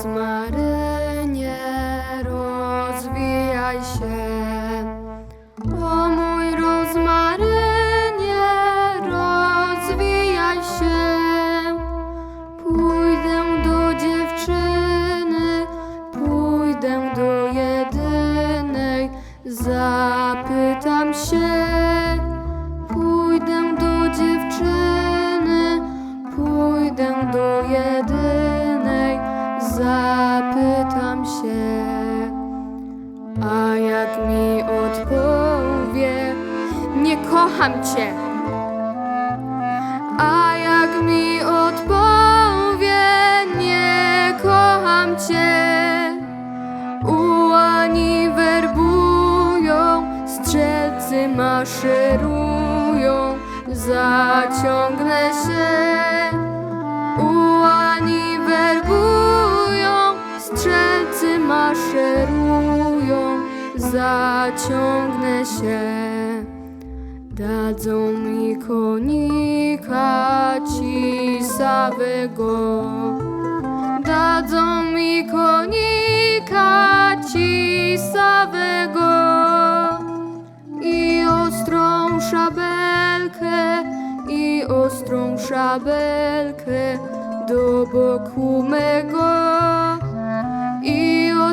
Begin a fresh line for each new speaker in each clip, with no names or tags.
Jezus rozwijaj się. O mój rozmarynie, rozwijaj się. Pójdę do dziewczyny, pójdę do jedynej, zapytam się. Pójdę do dziewczyny, pójdę do jedynej zapytam się, a jak mi odpowie, nie kocham cię. A jak mi odpowie, nie kocham cię. Ułani werbują, strzelcy maszerują, zaciągnę się. Maszerują, zaciągnę się. Dadzą mi konika cisawego. Dadzą mi konika cisawego i ostrą szabelkę, i ostrą szabelkę do boku mego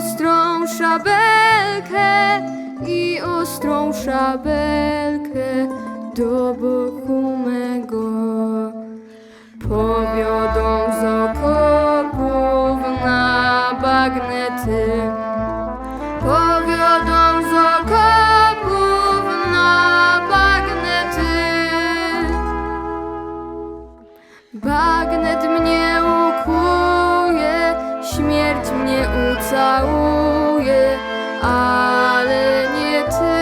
ostrą szabelkę, i ostrą szabelkę do boku mego. Powiodą z okopów na bagnety. całuję, ale nie ty.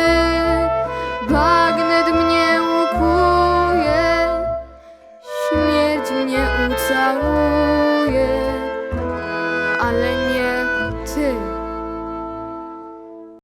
Bagnet mnie ukuje, śmierć mnie ucałuje, ale nie ty.